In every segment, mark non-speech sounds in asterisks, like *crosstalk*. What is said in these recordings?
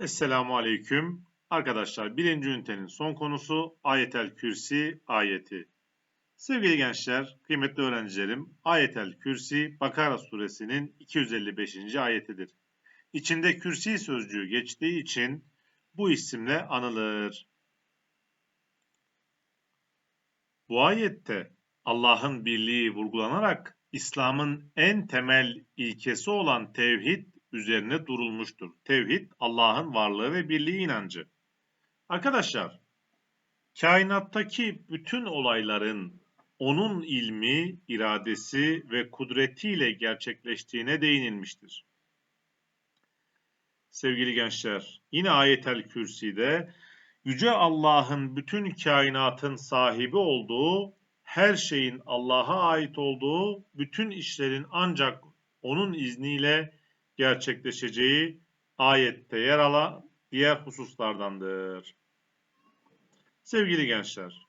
Esselamu Aleyküm. Arkadaşlar birinci ünitenin son konusu Ayetel Kürsi ayeti. Sevgili gençler, kıymetli öğrencilerim, Ayetel Kürsi Bakara suresinin 255. ayetidir. İçinde kürsi sözcüğü geçtiği için bu isimle anılır. Bu ayette Allah'ın birliği vurgulanarak İslam'ın en temel ilkesi olan tevhid üzerine durulmuştur. Tevhid, Allah'ın varlığı ve birliği inancı. Arkadaşlar, kainattaki bütün olayların onun ilmi, iradesi ve kudretiyle gerçekleştiğine değinilmiştir. Sevgili gençler, yine ayetel kürside Yüce Allah'ın bütün kainatın sahibi olduğu, her şeyin Allah'a ait olduğu, bütün işlerin ancak onun izniyle gerçekleşeceği ayette yer alan diğer hususlardandır. Sevgili gençler,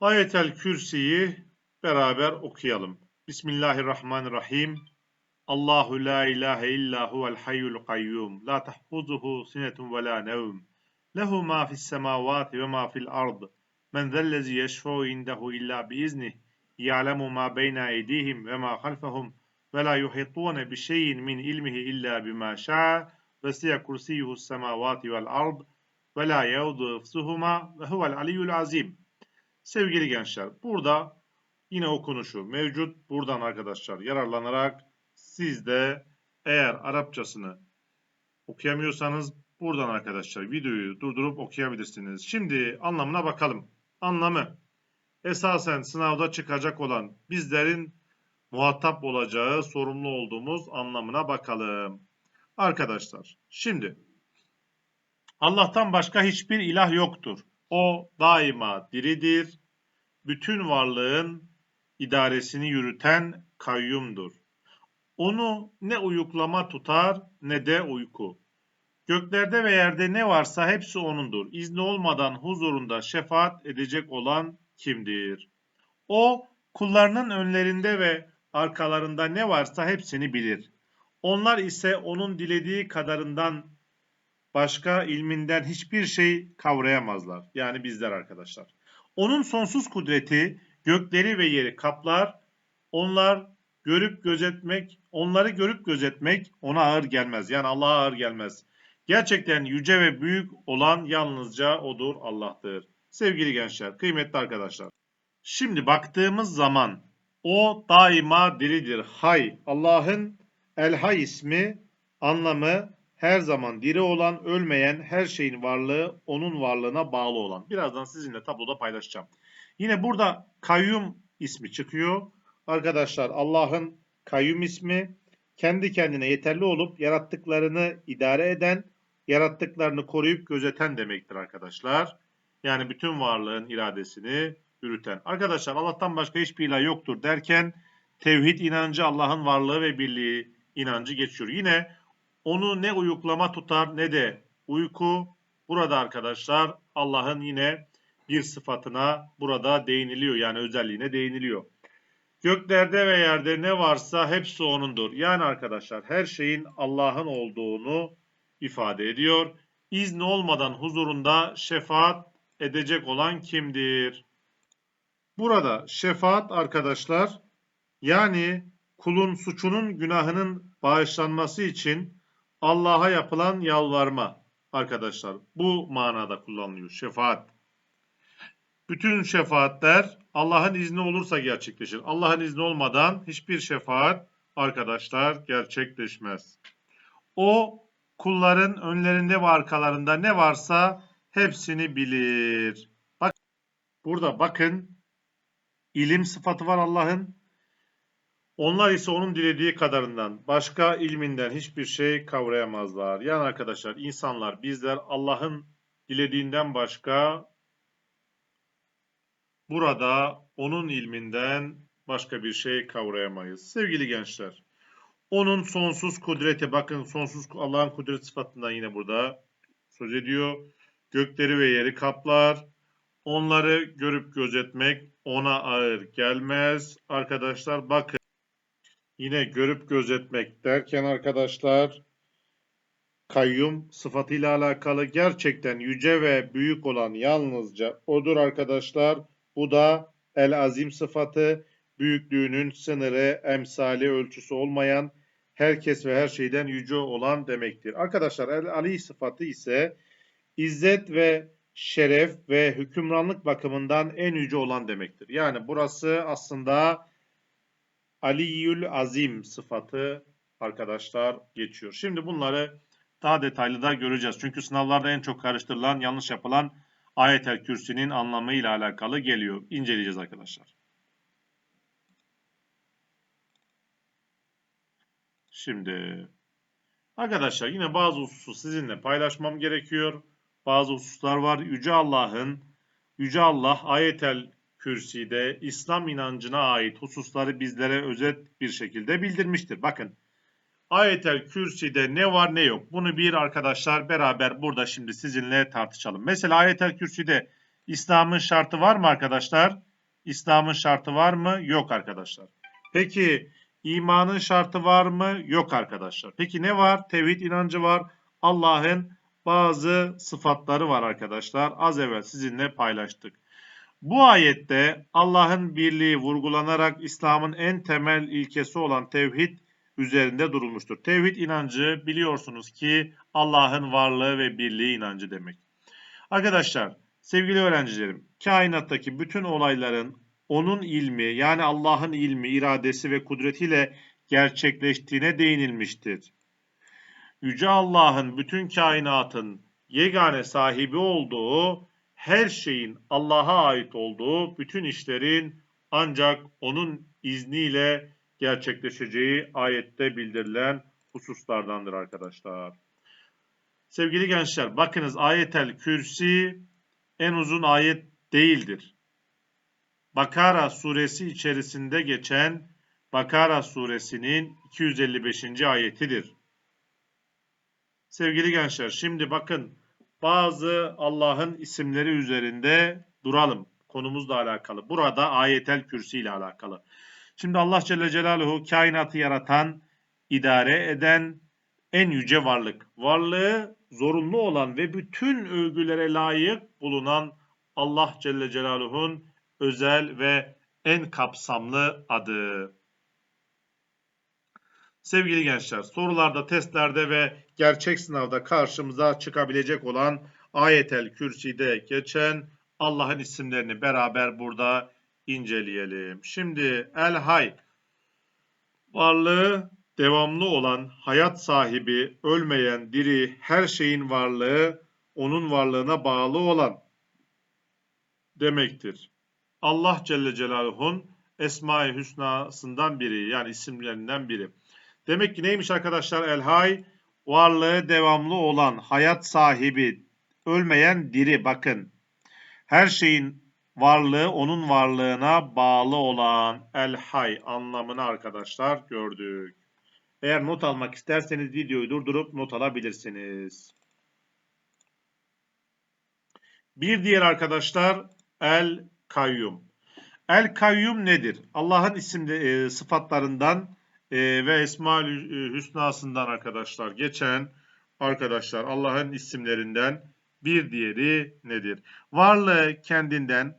Ayetel Kürsi'yi beraber okuyalım. Bismillahirrahmanirrahim. Allahu la ilahe illa huvel hayyul kayyum. La tahfuzuhu sinetun ve la nevm. Lehu ma fis semavati ve ma fil ard. Men zellezi yeşfeu indehu illa biiznih. Ya'lemu ma beyne eydihim ve ma halfahum ve la yuhitun bi şeyin min ilmihi illa bima şa'a ve siya kursiyuhu semavati vel ard ve la yaudu ifsuhuma ve huvel aliyyul azim. Sevgili gençler, burada yine okunuşu mevcut. Buradan arkadaşlar yararlanarak siz de eğer Arapçasını okuyamıyorsanız buradan arkadaşlar videoyu durdurup okuyabilirsiniz. Şimdi anlamına bakalım. Anlamı esasen sınavda çıkacak olan bizlerin muhatap olacağı, sorumlu olduğumuz anlamına bakalım. Arkadaşlar, şimdi Allah'tan başka hiçbir ilah yoktur. O daima diridir. Bütün varlığın idaresini yürüten kayyumdur. Onu ne uyuklama tutar ne de uyku. Göklerde ve yerde ne varsa hepsi O'nundur. İzni olmadan huzurunda şefaat edecek olan kimdir? O kullarının önlerinde ve arkalarında ne varsa hepsini bilir. Onlar ise onun dilediği kadarından başka ilminden hiçbir şey kavrayamazlar. Yani bizler arkadaşlar. Onun sonsuz kudreti gökleri ve yeri kaplar. Onlar görüp gözetmek, onları görüp gözetmek ona ağır gelmez. Yani Allah'a ağır gelmez. Gerçekten yüce ve büyük olan yalnızca odur Allah'tır. Sevgili gençler, kıymetli arkadaşlar. Şimdi baktığımız zaman o daima diridir. Hay. Allah'ın El Hay ismi anlamı her zaman diri olan, ölmeyen, her şeyin varlığı onun varlığına bağlı olan. Birazdan sizinle tabloda paylaşacağım. Yine burada kayyum ismi çıkıyor. Arkadaşlar Allah'ın kayyum ismi kendi kendine yeterli olup yarattıklarını idare eden, yarattıklarını koruyup gözeten demektir arkadaşlar. Yani bütün varlığın iradesini yürüten. Arkadaşlar Allah'tan başka hiçbir ilah yoktur derken tevhid inancı Allah'ın varlığı ve birliği inancı geçiyor. Yine onu ne uyuklama tutar ne de uyku. Burada arkadaşlar Allah'ın yine bir sıfatına burada değiniliyor. Yani özelliğine değiniliyor. Göklerde ve yerde ne varsa hepsi O'nundur. Yani arkadaşlar her şeyin Allah'ın olduğunu ifade ediyor. İzni olmadan huzurunda şefaat edecek olan kimdir? Burada şefaat arkadaşlar yani kulun suçunun günahının bağışlanması için Allah'a yapılan yalvarma arkadaşlar. Bu manada kullanılıyor şefaat. Bütün şefaatler Allah'ın izni olursa gerçekleşir. Allah'ın izni olmadan hiçbir şefaat arkadaşlar gerçekleşmez. O kulların önlerinde ve arkalarında ne varsa hepsini bilir. Bak burada bakın ilim sıfatı var Allah'ın. Onlar ise onun dilediği kadarından, başka ilminden hiçbir şey kavrayamazlar. Yani arkadaşlar insanlar, bizler Allah'ın dilediğinden başka burada onun ilminden başka bir şey kavrayamayız. Sevgili gençler, onun sonsuz kudreti, bakın sonsuz Allah'ın kudret sıfatından yine burada söz ediyor. Gökleri ve yeri kaplar. Onları görüp gözetmek ona ağır gelmez. Arkadaşlar bakın. Yine görüp gözetmek derken arkadaşlar kayyum sıfatıyla alakalı gerçekten yüce ve büyük olan yalnızca odur arkadaşlar. Bu da el azim sıfatı büyüklüğünün sınırı, emsali, ölçüsü olmayan herkes ve her şeyden yüce olan demektir. Arkadaşlar el ali sıfatı ise izzet ve şeref ve hükümranlık bakımından en yüce olan demektir. Yani burası aslında Aliyül Azim sıfatı arkadaşlar geçiyor. Şimdi bunları daha detaylı da göreceğiz. Çünkü sınavlarda en çok karıştırılan, yanlış yapılan ayetel kürsünün anlamıyla alakalı geliyor. İnceleyeceğiz arkadaşlar. Şimdi arkadaşlar yine bazı hususu sizinle paylaşmam gerekiyor. Bazı hususlar var. Yüce Allah'ın Yüce Allah ayetel kürside İslam inancına ait hususları bizlere özet bir şekilde bildirmiştir. Bakın ayetel kürside ne var ne yok. Bunu bir arkadaşlar beraber burada şimdi sizinle tartışalım. Mesela ayetel kürside İslam'ın şartı var mı arkadaşlar? İslam'ın şartı var mı? Yok arkadaşlar. Peki imanın şartı var mı? Yok arkadaşlar. Peki ne var? Tevhid inancı var. Allah'ın bazı sıfatları var arkadaşlar. Az evvel sizinle paylaştık. Bu ayette Allah'ın birliği vurgulanarak İslam'ın en temel ilkesi olan tevhid üzerinde durulmuştur. Tevhid inancı biliyorsunuz ki Allah'ın varlığı ve birliği inancı demek. Arkadaşlar, sevgili öğrencilerim, kainattaki bütün olayların onun ilmi yani Allah'ın ilmi, iradesi ve kudretiyle gerçekleştiğine değinilmiştir. Yüce Allah'ın bütün kainatın yegane sahibi olduğu, her şeyin Allah'a ait olduğu, bütün işlerin ancak onun izniyle gerçekleşeceği ayette bildirilen hususlardandır arkadaşlar. Sevgili gençler bakınız ayetel kürsi en uzun ayet değildir. Bakara suresi içerisinde geçen Bakara suresinin 255. ayetidir. Sevgili gençler şimdi bakın bazı Allah'ın isimleri üzerinde duralım. Konumuzla alakalı. Burada ayetel kürsi ile alakalı. Şimdi Allah Celle Celaluhu kainatı yaratan, idare eden en yüce varlık. Varlığı zorunlu olan ve bütün övgülere layık bulunan Allah Celle Celaluhu'nun özel ve en kapsamlı adı. Sevgili gençler, sorularda, testlerde ve gerçek sınavda karşımıza çıkabilecek olan ayetel kürside geçen Allah'ın isimlerini beraber burada inceleyelim. Şimdi El Hay varlığı devamlı olan, hayat sahibi, ölmeyen, diri, her şeyin varlığı onun varlığına bağlı olan demektir. Allah Celle Celaluhu'nun Esma-i Hüsna'sından biri yani isimlerinden biri. Demek ki neymiş arkadaşlar El Hay? Varlığı devamlı olan, hayat sahibi, ölmeyen diri bakın. Her şeyin varlığı onun varlığına bağlı olan El Hay anlamını arkadaşlar gördük. Eğer not almak isterseniz videoyu durdurup not alabilirsiniz. Bir diğer arkadaşlar El Kayyum. El Kayyum nedir? Allah'ın isimli e, sıfatlarından e, ve Esma-ül Hüsna'sından arkadaşlar geçen arkadaşlar Allah'ın isimlerinden bir diğeri nedir? Varlığı kendinden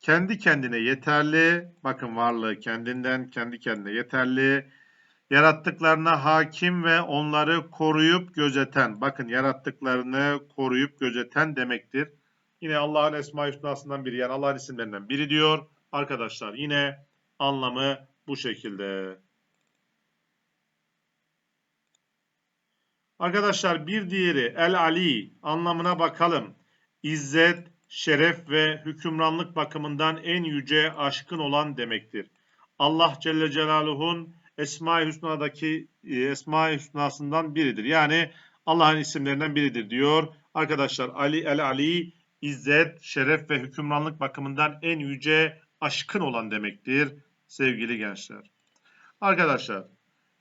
kendi kendine yeterli. Bakın varlığı kendinden kendi kendine yeterli. Yarattıklarına hakim ve onları koruyup gözeten. Bakın yarattıklarını koruyup gözeten demektir. Yine Allah'ın Esma-i Hüsna'sından biri yani Allah'ın isimlerinden biri diyor. Arkadaşlar yine anlamı bu şekilde. Arkadaşlar bir diğeri El Ali anlamına bakalım. İzzet, şeref ve hükümranlık bakımından en yüce aşkın olan demektir. Allah Celle Celaluhu'nun Esma-i Hüsna'daki e, Esma-i Hüsna'sından biridir. Yani Allah'ın isimlerinden biridir diyor. Arkadaşlar Ali El Ali İzzet, şeref ve hükümranlık bakımından en yüce aşkın olan demektir sevgili gençler. Arkadaşlar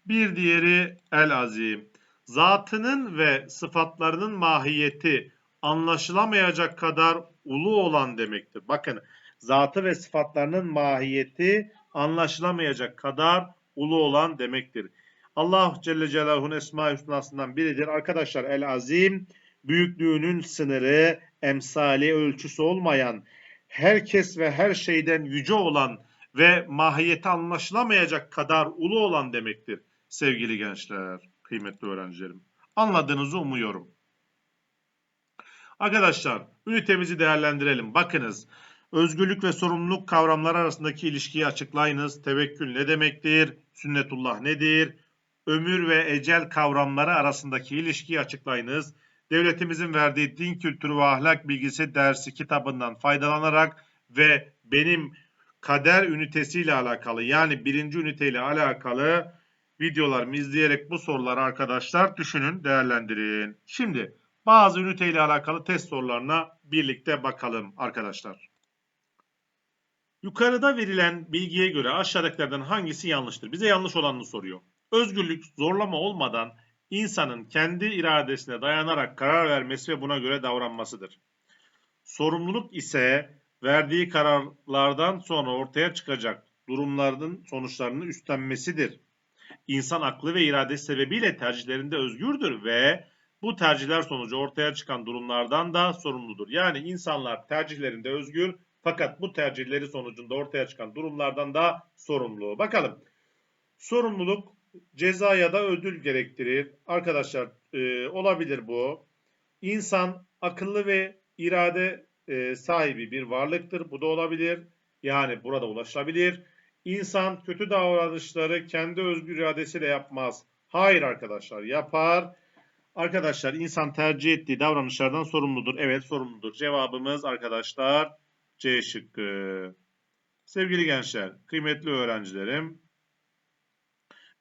bir diğeri El Azim zatının ve sıfatlarının mahiyeti anlaşılamayacak kadar ulu olan demektir. Bakın zatı ve sıfatlarının mahiyeti anlaşılamayacak kadar ulu olan demektir. Allah Celle Celaluhu'nun esma hüsnasından biridir. Arkadaşlar El Azim büyüklüğünün sınırı, emsali, ölçüsü olmayan, herkes ve her şeyden yüce olan ve mahiyeti anlaşılamayacak kadar ulu olan demektir. Sevgili gençler, kıymetli öğrencilerim. Anladığınızı umuyorum. Arkadaşlar, ünitemizi değerlendirelim. Bakınız, özgürlük ve sorumluluk kavramları arasındaki ilişkiyi açıklayınız. Tevekkül ne demektir? Sünnetullah nedir? Ömür ve ecel kavramları arasındaki ilişkiyi açıklayınız. Devletimizin verdiği din kültürü ve ahlak bilgisi dersi kitabından faydalanarak ve benim kader ünitesiyle alakalı yani birinci üniteyle alakalı videolarımı izleyerek bu soruları arkadaşlar düşünün, değerlendirin. Şimdi bazı üniteyle alakalı test sorularına birlikte bakalım arkadaşlar. Yukarıda verilen bilgiye göre aşağıdakilerden hangisi yanlıştır? Bize yanlış olanını soruyor. Özgürlük zorlama olmadan insanın kendi iradesine dayanarak karar vermesi ve buna göre davranmasıdır. Sorumluluk ise verdiği kararlardan sonra ortaya çıkacak durumların sonuçlarını üstlenmesidir. İnsan aklı ve iradesi sebebiyle tercihlerinde özgürdür ve bu tercihler sonucu ortaya çıkan durumlardan da sorumludur. Yani insanlar tercihlerinde özgür fakat bu tercihleri sonucunda ortaya çıkan durumlardan da sorumlu. Bakalım. Sorumluluk ceza ya da ödül gerektirir. Arkadaşlar e, olabilir bu. İnsan akıllı ve irade e, sahibi bir varlıktır. Bu da olabilir. Yani burada ulaşılabilir. İnsan kötü davranışları kendi özgür iradesiyle yapmaz. Hayır arkadaşlar yapar. Arkadaşlar insan tercih ettiği davranışlardan sorumludur. Evet sorumludur. Cevabımız arkadaşlar C şıkkı. Sevgili gençler, kıymetli öğrencilerim.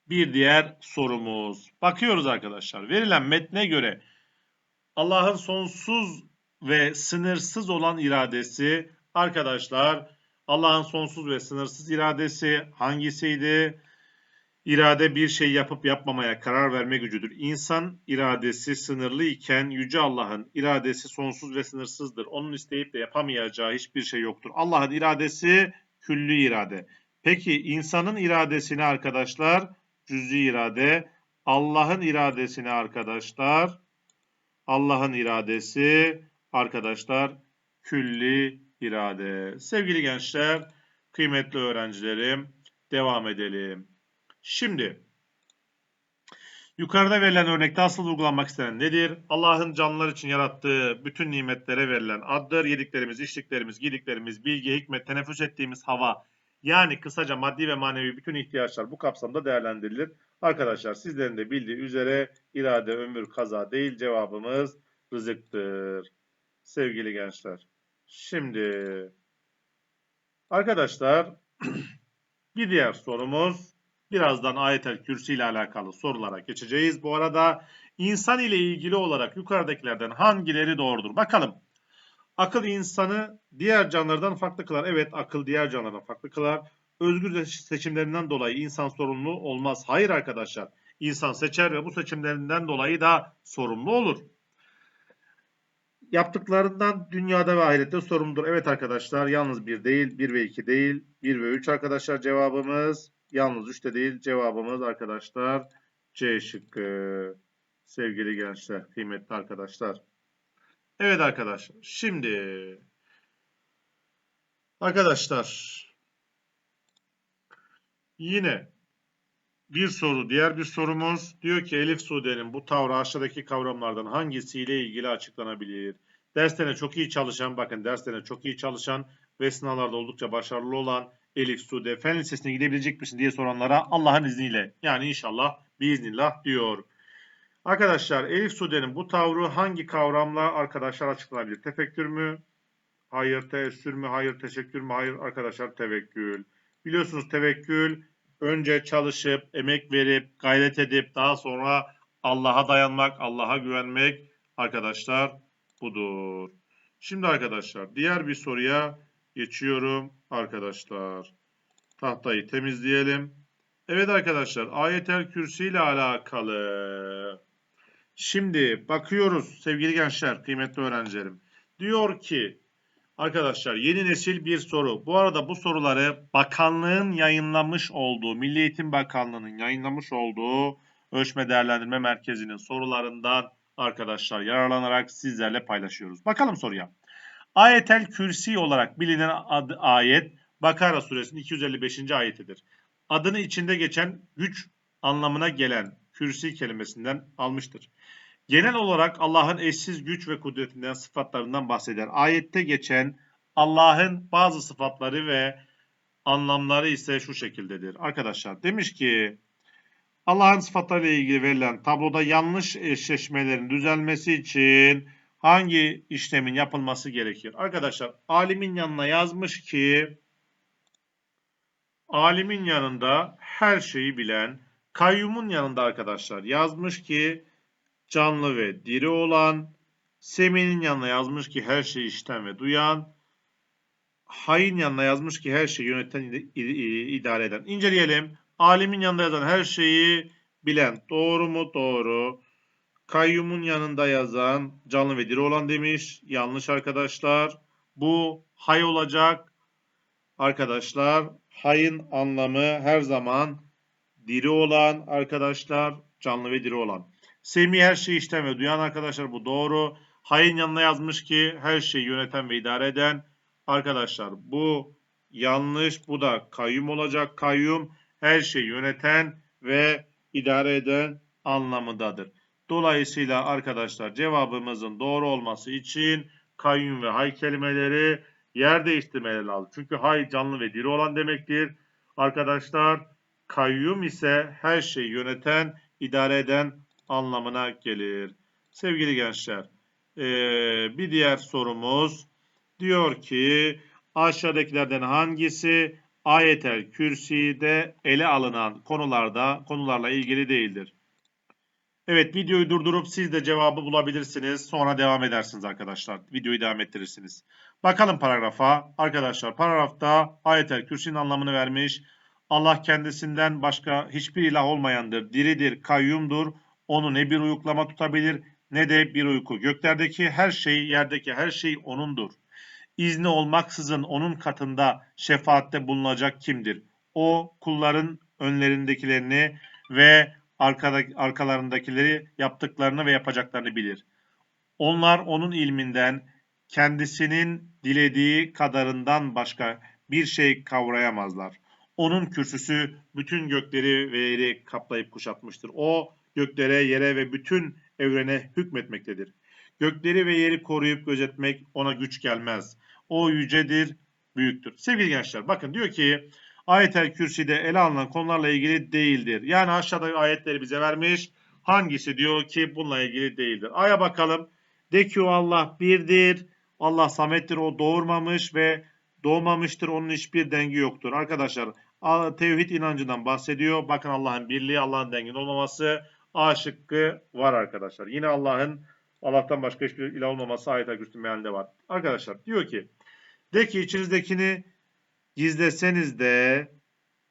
Bir diğer sorumuz. Bakıyoruz arkadaşlar. Verilen metne göre Allah'ın sonsuz ve sınırsız olan iradesi arkadaşlar Allah'ın sonsuz ve sınırsız iradesi hangisiydi? İrade bir şey yapıp yapmamaya karar verme gücüdür. İnsan iradesi sınırlı iken Yüce Allah'ın iradesi sonsuz ve sınırsızdır. Onun isteyip de yapamayacağı hiçbir şey yoktur. Allah'ın iradesi külli irade. Peki insanın iradesini arkadaşlar cüz'i irade. Allah'ın iradesini arkadaşlar Allah'ın iradesi arkadaşlar külli irade. Sevgili gençler, kıymetli öğrencilerim devam edelim. Şimdi yukarıda verilen örnekte asıl uygulanmak istenen nedir? Allah'ın canlılar için yarattığı bütün nimetlere verilen addır. Yediklerimiz, içtiklerimiz, giydiklerimiz, bilgi, hikmet, teneffüs ettiğimiz hava, yani kısaca maddi ve manevi bütün ihtiyaçlar bu kapsamda değerlendirilir. Arkadaşlar sizlerin de bildiği üzere irade, ömür, kaza değil cevabımız rızıktır. Sevgili gençler. Şimdi arkadaşlar *clears throat* bir diğer sorumuz birazdan ayetel kürsi ile alakalı sorulara geçeceğiz. Bu arada insan ile ilgili olarak yukarıdakilerden hangileri doğrudur? Bakalım. Akıl insanı diğer canlılardan farklı kılar. Evet akıl diğer canlılardan farklı kılar. Özgür seçimlerinden dolayı insan sorumlu olmaz. Hayır arkadaşlar. İnsan seçer ve bu seçimlerinden dolayı da sorumlu olur. Yaptıklarından dünyada ve ahirette sorumludur. Evet arkadaşlar yalnız bir değil, bir ve iki değil, bir ve üç arkadaşlar cevabımız. Yalnız üç de değil cevabımız arkadaşlar C şıkkı. Sevgili gençler, kıymetli arkadaşlar. Evet arkadaşlar. Şimdi arkadaşlar yine bir soru, diğer bir sorumuz diyor ki Elif Sude'nin bu tavrı aşağıdaki kavramlardan hangisiyle ilgili açıklanabilir? Derslerine çok iyi çalışan, bakın derslerine çok iyi çalışan ve sınavlarda oldukça başarılı olan Elif Sude fen lisesine gidebilecek misin diye soranlara Allah'ın izniyle yani inşallah biiznillah diyor. Arkadaşlar Elif Sude'nin bu tavrı hangi kavramla arkadaşlar açıklanabilir? Tefekkür mü? Hayır. Teessür mü? Hayır. Teşekkür mü? Hayır. Arkadaşlar tevekkül. Biliyorsunuz tevekkül önce çalışıp, emek verip, gayret edip daha sonra Allah'a dayanmak, Allah'a güvenmek arkadaşlar budur. Şimdi arkadaşlar diğer bir soruya geçiyorum arkadaşlar. Tahtayı temizleyelim. Evet arkadaşlar ayetel kürsi ile alakalı Şimdi bakıyoruz sevgili gençler, kıymetli öğrencilerim. Diyor ki arkadaşlar yeni nesil bir soru. Bu arada bu soruları bakanlığın yayınlamış olduğu, Milli Eğitim Bakanlığı'nın yayınlamış olduğu Ölçme Değerlendirme Merkezi'nin sorularından arkadaşlar yararlanarak sizlerle paylaşıyoruz. Bakalım soruya. Ayetel Kürsi olarak bilinen adı, ayet Bakara suresinin 255. ayetidir. Adını içinde geçen güç anlamına gelen kürsi kelimesinden almıştır. Genel olarak Allah'ın eşsiz güç ve kudretinden sıfatlarından bahseder. Ayette geçen Allah'ın bazı sıfatları ve anlamları ise şu şekildedir. Arkadaşlar demiş ki Allah'ın sıfatlarıyla ilgili verilen tabloda yanlış eşleşmelerin düzelmesi için hangi işlemin yapılması gerekir? Arkadaşlar alimin yanına yazmış ki alimin yanında her şeyi bilen, kayyumun yanında arkadaşlar yazmış ki canlı ve diri olan, seminin yanına yazmış ki her şeyi işiten ve duyan, hayın yanına yazmış ki her şeyi yöneten, idare eden. İnceleyelim. Alimin yanında yazan her şeyi bilen. Doğru mu? Doğru. Kayyumun yanında yazan canlı ve diri olan demiş. Yanlış arkadaşlar. Bu hay olacak. Arkadaşlar hayın anlamı her zaman diri olan arkadaşlar canlı ve diri olan. Semi her şeyi işten ve duyan arkadaşlar bu doğru. Hayın yanına yazmış ki her şeyi yöneten ve idare eden arkadaşlar bu yanlış. Bu da kayyum olacak. Kayyum her şeyi yöneten ve idare eden anlamındadır. Dolayısıyla arkadaşlar cevabımızın doğru olması için kayyum ve hay kelimeleri yer değiştirmeleri lazım. Çünkü hay canlı ve diri olan demektir. Arkadaşlar kayyum ise her şeyi yöneten, idare eden anlamına gelir. Sevgili gençler, bir diğer sorumuz diyor ki aşağıdakilerden hangisi ayetel kürside ele alınan konularda konularla ilgili değildir? Evet videoyu durdurup siz de cevabı bulabilirsiniz. Sonra devam edersiniz arkadaşlar. Videoyu devam ettirirsiniz. Bakalım paragrafa. Arkadaşlar paragrafta ayetel kürsinin anlamını vermiş. Allah kendisinden başka hiçbir ilah olmayandır. Diridir, kayyumdur. Onu ne bir uyuklama tutabilir ne de bir uyku. Göklerdeki her şey, yerdeki her şey O'nundur. İzni olmaksızın O'nun katında şefaatte bulunacak kimdir? O kulların önlerindekilerini ve arkada, arkalarındakileri yaptıklarını ve yapacaklarını bilir. Onlar O'nun ilminden kendisinin dilediği kadarından başka bir şey kavrayamazlar. Onun kürsüsü bütün gökleri ve yeri kaplayıp kuşatmıştır. O göklere, yere ve bütün evrene hükmetmektedir. Gökleri ve yeri koruyup gözetmek ona güç gelmez. O yücedir, büyüktür. Sevgili gençler bakın diyor ki ayetel kürsüde ele alınan konularla ilgili değildir. Yani aşağıda ayetleri bize vermiş. Hangisi diyor ki bununla ilgili değildir. Aya bakalım. De ki o Allah birdir. Allah samettir o doğurmamış ve doğmamıştır. Onun hiçbir dengi yoktur. Arkadaşlar tevhid inancından bahsediyor. Bakın Allah'ın birliği, Allah'ın dengin olmaması. A şıkkı var arkadaşlar. Yine Allah'ın Allah'tan başka hiçbir ilah olmaması ayet-el kürsü mealinde var. Arkadaşlar diyor ki de ki içinizdekini gizleseniz de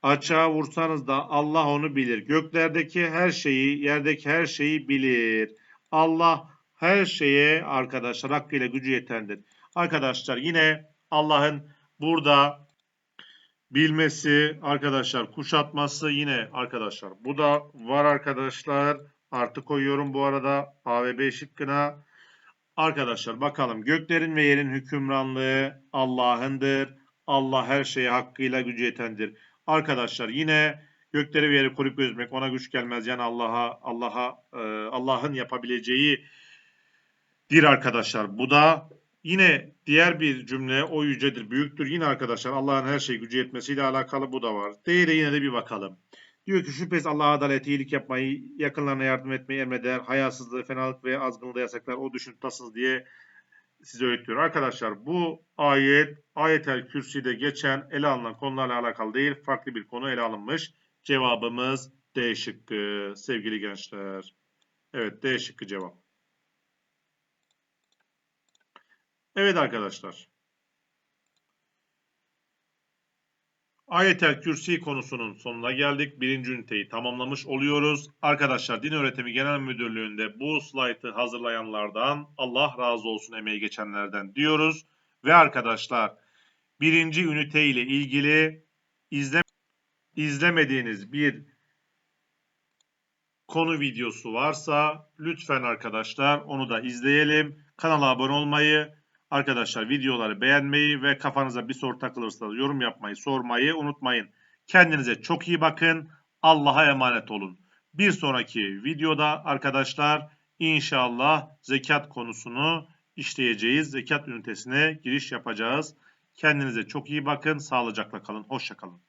açığa vursanız da Allah onu bilir. Göklerdeki her şeyi, yerdeki her şeyi bilir. Allah her şeye arkadaşlar hakkıyla gücü yetendir. Arkadaşlar yine Allah'ın burada bilmesi arkadaşlar kuşatması yine arkadaşlar. Bu da var arkadaşlar. Artı koyuyorum bu arada A ve B şıkkına. Arkadaşlar bakalım göklerin ve yerin hükümranlığı Allah'ındır. Allah her şeye hakkıyla gücü yetendir. Arkadaşlar yine gökleri ve yeri koruyup gözmek ona güç gelmez. Yani Allah'a Allah'a e, Allah'ın yapabileceği dir arkadaşlar. Bu da Yine diğer bir cümle o yücedir, büyüktür. Yine arkadaşlar Allah'ın her şey gücü yetmesiyle alakalı bu da var. Değil yine de bir bakalım. Diyor ki şüphesiz Allah adalet, iyilik yapmayı, yakınlarına yardım etmeyi emreder. Hayasızlığı, fenalık ve azgınlığı yasaklar. O düşün tutasınız diye size öğütüyor. Arkadaşlar bu ayet ayetel kürsüde geçen ele alınan konularla alakalı değil. Farklı bir konu ele alınmış. Cevabımız D şıkkı sevgili gençler. Evet D şıkkı cevap. Evet arkadaşlar. Ayetel Kürsi konusunun sonuna geldik. Birinci üniteyi tamamlamış oluyoruz. Arkadaşlar Din Öğretimi Genel Müdürlüğü'nde bu slaytı hazırlayanlardan Allah razı olsun emeği geçenlerden diyoruz. Ve arkadaşlar birinci ünite ile ilgili izle, izlemediğiniz bir konu videosu varsa lütfen arkadaşlar onu da izleyelim. Kanala abone olmayı, arkadaşlar videoları beğenmeyi ve kafanıza bir soru takılırsa yorum yapmayı, sormayı unutmayın. Kendinize çok iyi bakın. Allah'a emanet olun. Bir sonraki videoda arkadaşlar inşallah zekat konusunu işleyeceğiz. Zekat ünitesine giriş yapacağız. Kendinize çok iyi bakın. Sağlıcakla kalın. Hoşça kalın.